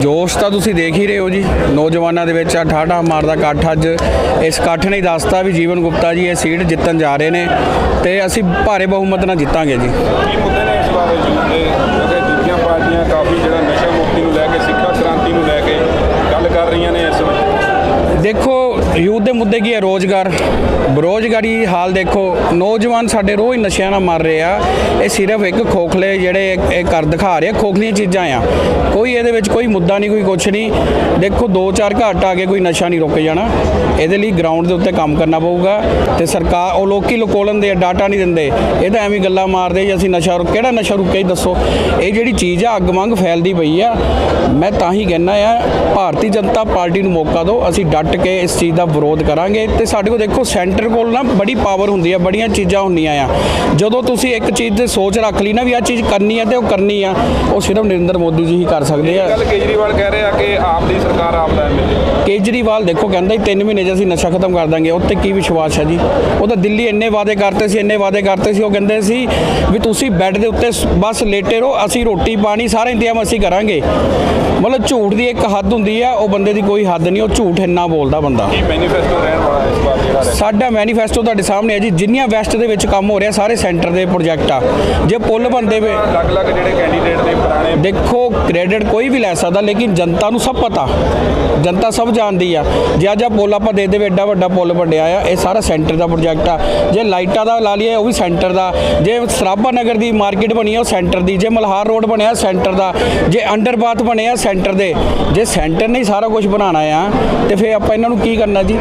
ਜੋਸ਼ ਤਾਂ ਤੁਸੀਂ ਦੇਖ ਹੀ ਰਹੇ ਹੋ ਜੀ। ਨੌਜਵਾਨਾਂ ਦੇ ਵਿੱਚ ਆ ਠਾਠਾ ਮਾਰਦਾ ਇਕੱਠ ਅੱਜ। ਇਸ ਇਕੱਠ ਨੇ ਦੱਸਤਾ ਵੀ ਜੀਵਨ ਗੁਪਤਾ ਜੀ ਇਹ ਸੀਟ ਜਿੱਤਣ ਜਾ ਰਹੇ ਨੇ ਤੇ ਅਸੀਂ ਭਾਰੇ ਬਹੁਮਤ ਨਾਲ ਜਿੱਤਾਂਗੇ ਜੀ। ਕੀ ਮੁੱਦੇ ਨੇ ਇਸ ਦੂਜੀਆਂ ਪਾਰਟੀਆਂ ਕਾਫੀ ਜਿਹੜਾ ਨਸ਼ਾ ਮੁਕਤੀ ਨੂੰ ਲੈ ਕੇ ਸਿੱਖਾ ਕ੍ਰਾਂਤੀ ਨੂੰ ਲੈ ਕੇ ਗੱਲ ਕਰ ਰਹੀਆਂ ਨੇ ਇਸ ਵੇਲੇ ਦੇਖੋ ਯੂਥ ਦੇ ਮੁੱਦੇ ਕੀ ਹੈ ਰੋਜ਼ਗਾਰ। ਬੇਰੁਜ਼ਗਾਰੀ ਹਾਲ ਦੇਖੋ ਨੌਜਵਾਨ ਸਾਡੇ ਰੋਜ਼ ਨਸ਼ਿਆਂ ਨਾਲ ਮਰ ਰਹੇ ਆ। ਇਹ ਸਿਰਫ ਇੱਕ ਖੋਖਲੇ ਜਿਹੜੇ ਇਹ ਕਰ ਦਿਖਾ ਰਹੇ ਆ, ਖੋਖਲੀਆਂ ਚੀਜ਼ਾਂ ਆ। ਕੋਈ ਇਹਦੇ ਵਿੱਚ ਕੋਈ ਮੁੱਦਾ ਨਹੀਂ ਕੋਈ ਕੁਛ ਨਹੀਂ। ਦੇਖੋ ਦੋ ਚਾਰ ਘਾਟ ਆ ਕੇ ਕੋਈ ਨਸ਼ਾ ਨਹੀਂ ਰੁਕ ਜਾਣਾ। ਇਹਦੇ ਲਈ ਗਰਾਊਂਡ ਦੇ ਉੱਤੇ ਕੰਮ ਕਰਨਾ ਪਊਗਾ ਤੇ ਸਰਕਾਰ ਉਹ ਲੋਕੀ ਲਕੋਲਨ ਦੇ ਡਾਟਾ ਨਹੀਂ ਦਿੰਦੇ। ਇਹ ਤਾਂ ਐਵੇਂ ਗੱਲਾਂ ਮਾਰਦੇ ਜੇ ਅਸੀਂ ਨਸ਼ਾ ਰੁਕ ਕਿਹੜਾ ਨਸ਼ਾ ਰੁਕਿਆ ਹੀ ਦੱਸੋ। ਇਹ ਜਿਹੜੀ ਚੀਜ਼ ਆ ਅੱਗ ਵਾਂਗ ਫੈਲਦੀ ਪਈ ਆ। ਮੈਂ ਤਾਂ ਹੀ ਕਹਿੰਦਾ ਆ ਭਾਰਤੀ ਜਨਤਾ ਪਾਰਟੀ ਨੂੰ ਮੌਕਾ ਦਿਓ ਅਸੀਂ ਡਟ ਕੇ ਇਸ ਚੀਜ਼ ਦਾ ਵਿਰੋਧ ਕਰਾਂਗੇ ਤੇ ਸਾਡੇ ਕੋਲ ਦੇਖੋ ਸੈਂਟਰ ਕੋਲ ਨਾ ਬੜੀ ਪਾਵਰ ਹੁੰਦੀ ਆ ਬੜੀਆਂ ਚੀਜ਼ਾਂ ਹੁੰਦੀਆਂ ਆ। ਜਦੋਂ ਤੁਸੀਂ ਇੱਕ ਚੀਜ਼ ਤੇ ਸੋਚ ਰੱਖ ਲਈ ਨਾ ਵੀ ਆ ਚੀਜ਼ ਕਰਨੀ ਆ ਤੇ ਉਹ ਕਰਨੀ ਆ ਉਹ ਸਿਰਫ ਨਰਿੰਦਰ ਮੋਦੀ ਜੀ ਹੀ ਕਰ ਸਕਦੇ ਆ। ਗੱਲ ਕੇਜਰੀਵਾਲ ਕਹਿ ਰਹੇ ਆ ਕਿ ਆਪ ਦੀ ਸਰਕਾਰ ਆਪ ਦਾ ਐਮਐਲਏ ਕੇਜਰੀਵਾਲ ਦੇਖੋ ਕਹਿੰਦਾ ਹੀ 3 ਮਹੀਨੇ 'ਚ ਅਸੀਂ ਨਸ਼ਾ ਖਤਮ ਕਰ ਦਾਂਗੇ ਉੱਤੇ ਕੀ ਵਿਸ਼ਵਾਸ ਹੈ ਜੀ? ਉਹ ਤਾਂ ਦਿੱਲੀ ਇੰਨੇ ਵਾਅਦੇ ਕਰਤੇ ਸੀ ਇੰਨੇ ਵਾਅਦੇ ਕਰਤੇ ਸੀ ਉਹ ਕਹਿੰਦੇ ਸੀ ਵੀ ਤੁਸੀਂ ਬੈੱਡ ਦੇ ਉੱਤੇ ਬਸ ਲੇਟੇ ਰਹੋ ਅਸੀਂ ਰੋਟੀ ਪਾਣੀ ਸਾਰਾ ਇੰਤਜ਼ਾਮ ਅਸੀਂ ਕਰਾਂਗੇ। ਮਤਲਬ ਝੂਠ ਦੀ ਇੱਕ ਹੱਦ ਹੁੰਦੀ ਆ ਉਹ ਬੰਦੇ ਦੀ ਕੋਈ ਹੱਦ ਨਹੀਂ ਉਹ ਝੂਠ ਇੰਨਾ ਬੋਲਦਾ ਬੰਦਾ। ਮੈਨੀਫੈਸਟੋ ਰਹਿਣ ਵਾਲਾ ਇਸ ਵਾਰ ਜਿਹੜਾ ਰਹਿ- ਸਾਡਾ ਮੈਨੀਫੈਸਟੋ ਤੁਹਾਡੇ ਸਾਹਮਣੇ ਹੈ ਜੀ। ਜਿੰਨੀਆਂ ਵੈਸਟ ਦੇ ਵਿੱਚ ਕੰਮ ਹੋ ਰਿਹਾ ਸਾਰੇ ਸੈਂਟਰ ਦੇ ਪ੍ਰੋਜੈਕਟ ਆ। ਜੇ ਪੁੱਲ ਬਣਦੇ ਵੇ ਅਲੱਗ-ਅਲੱਗ ਜਿਹੜੇ ਕੈਂਡੀਡੇਟ ਨੇ ਦੇਖੋ ਕ੍ਰੈਡਿਟ ਕੋਈ ਵੀ ਲੈ ਸਕਦਾ, ਲੇਕਿਨ ਜਨਤਾ ਨੂੰ ਸਭ ਪਤਾ। ਜਨਤਾ ਸਭ ਜਾਣਦੀ ਆ। ਜੇ ਅੱਜ ਆ ਪੁੱਲ ਆਪਾਂ ਦੇ ਦੇਵੇ, ਐਡਾ ਵੱਡਾ ਪੁਲ ਵੱਡਿਆ ਆ, ਇਹ ਸਾਰਾ ਸੈਂਟਰ ਦਾ ਪ੍ਰੋਜੈਕਟ ਆ। ਜੇ ਲਾਈਟਾਂ ਦਾ ਲਾ ਲਈਏ, ਉਹ ਵੀ ਸੈਂਟਰ ਦਾ। ਜੇ ਸਰਾਭਾ ਨਗਰ ਦੀ ਮਾਰਕੀਟ ਬਣੀ ਆ, ਉਹ ਸੈਂਟਰ ਦੀ। ਜੇ ਮਲਹਾਰ ਰੋਡ ਬਣਿਆ ਸੈਂਟਰ ਦਾ। ਜੇ ਅੰਡਰਬਾਥ ਬਣੇ ਆ ਸੈਂਟਰ ਦੇ। ਜੇ ਸੈਂਟਰ ਨੇ ਸਾਰਾ ਕੁਝ ਬਣਾਉਣਾ ਆ, ਤੇ ਫਿਰ ਆਪਾਂ ਇਹਨਾਂ ਨੂੰ ਕੀ ਕਰਨਾ ਜੀ?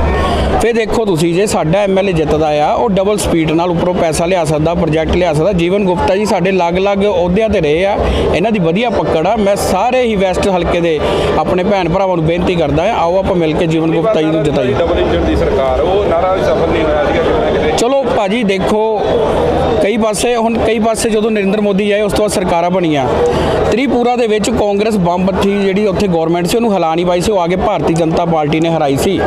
ਫਿਰ ਦੇਖੋ ਤੁਸੀਂ, ਜੇ ਸਾਡਾ ਐਮਐਲਏ ਜਿੱਤਦਾ ਆ, ਉਹ ਡਬਲ ਸਪੀਡ ਨਾਲ ਉੱਪਰੋਂ ਪੈਸਾ ਲਿਆ ਸਕਦਾ ਪ੍ਰੋਜੈਕਟ ਲਿਆ ਸਕਦਾ। ਜੀਵਨ ਗੁਪਤਾ ਜੀ ਸਾਡੇ ਅਲੱਗ-ਅਲੱਗ ਅਹੁਦਿਆਂ ਤੇ ਰਹੇ ਆ। ਇਹਨਾਂ ਦੀ ਵਧੀਆ ਪਕੜ। ਆ ਮੈਂ ਸਾਰੇ ਹੀ ਵੈਸਟ ਹਲਕੇ ਦੇ ਆਪਣੇ ਭੈਣ ਭਰਾਵਾਂ ਨੂੰ ਬੇਨਤੀ ਕਰਦਾ ਆ ਆਓ ਆਪਾਂ ਮਿਲ ਕੇ ਜੀਵਨ ਗੁਪਤਾ ਜੀ ਨੂੰ ਜਿਤਾਈਏ। ਡਬਲ ਇੰਜਨ ਦੀ ਸਰਕਾਰ ਉਹ ਨਾਰਾ ਵੀ ਸਫਲ ਨਹੀਂ ਹੋਇਆ ਸੀਗਾ ਕਿਤੇ ਨਾ ਕਿਤੇ। ਚਲੋ ਭਾਜੀ ਦੇਖੋ ਕਈ ਪਾਸੇ ਹੁਣ ਕਈ ਪਾਸੇ ਜਦੋਂ ਨਰਿੰਦਰ ਮੋਦੀ ਆਏ ਉਸ ਤੋਂ ਬਾਅਦ ਸਰਕਾਰਾਂ ਬਣੀਆਂ। ਤ੍ਰਿਪੁਰਾ ਦੇ ਵਿੱਚ ਕਾਂਗਰਸ ਬੰਬੱਠੀ ਜਿਹੜੀ ਉੱਥੇ ਗਵਰਨਮੈਂਟ ਸੀ ਉਹਨੂੰ ਹਲਾ ਨਹੀਂ ਪਾਈ ਸੀ ਉਹ ਆ ਕੇ ਭਾਰਤੀ ਜਨਤਾ ਪਾਰਟੀ ਨੇ ਹਰਾਈ ਸੀ।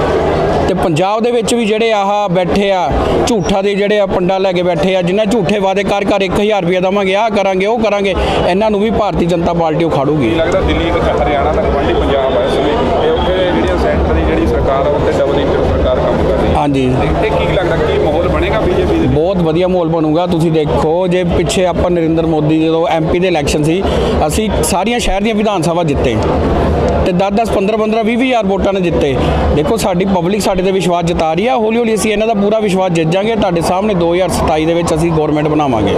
ਤੇ ਪੰਜਾਬ ਦੇ ਵਿੱਚ ਵੀ ਜਿਹੜੇ ਆਹ ਬੈਠੇ ਆ ਝੂਠਾ ਦੇ ਜਿਹੜੇ ਆ ਪੰਡਾ ਲੈ ਕੇ ਬੈਠੇ ਆ ਜਿਨ੍ਹਾਂ ਝੂਠੇ ਵਾਅਦੇ ਕਰ ਕਰ 1000 ਰੁਪਏ ਦੇਵਾਂਗੇ ਆਹ ਕਰਾਂਗੇ ਉਹ ਕਰਾਂਗੇ ਇਹਨਾਂ ਨੂੰ ਵੀ ਭਾਰਤੀ ਜਨਤਾ ਪਾਰਟੀ ਉਖਾੜੂਗੀ ਲੱਗਦਾ ਦਿੱਲੀ ਤੇ ਹਰਿਆਣਾ ਤੱਕ ਵੰਡੀ ਪੰਜਾਬ ਹੈ ਇਸ ਤੇ ਉੱਥੇ ਜਿਹੜੀਆਂ ਸੈਂਟਰ ਦੀ ਜਿਹੜੀ ਸਰਕਾਰ ਆ ਉੱਥੇ ਡਬਲ ਇੰਜਨ ਸਰਕਾਰ ਕੰਮ ਕਰ ਰਹੀ ਹੈ। ਹਾਂਜੀ। ਤੇ ਕੀ ਲੱਗਦਾ ਕੀ ਮਾਹੌਲ ਬਣੇਗਾ ਬੀਜੇਪੀ ਦੇ ਬਹੁਤ ਵਧੀਆ ਮਾਹੌਲ ਬਣੂਗਾ ਤੁਸੀਂ ਦੇਖੋ ਜੇ ਪਿੱਛੇ ਆਪਾਂ ਨਰਿੰਦਰ ਮੋਦੀ ਜਦੋਂ ਐਮਪੀ ਦੇ ਇਲੈਕਸ਼ਨ ਸੀ ਅਸੀਂ ਸਾਰੀਆਂ ਸ਼ਹਿਰ ਦੀਆਂ ਵਿਧਾਨ ਸਭਾ ਜਿੱਤੇ। ਤੇ 10 10 15 15 20 ਹਜ਼ਾਰ ਵੋਟਾਂ ਨੇ ਜਿੱਤੇ। ਦੇਖੋ, ਸਾਡੀ ਪਬਲਿਕ ਸਾਡੇ ਤੇ ਵਿਸ਼ਵਾਸ ਜਤਾ ਰਹੀ ਆ। ਹੌਲੀ ਹੌਲੀ ਅਸੀਂ ਇਹਨਾਂ ਦਾ ਪੂਰਾ ਵਿਸ਼ਵਾਸ ਜਿੱਤ ਜਾਾਂਗੇ। ਤੁਹਾਡੇ ਸਾਹਮਣੇ 2027 ਦੇ ਵਿੱਚ ਅਸੀਂ ਗਵਰਨਮੈਂਟ ਬਣਾਵਾਂਗੇ।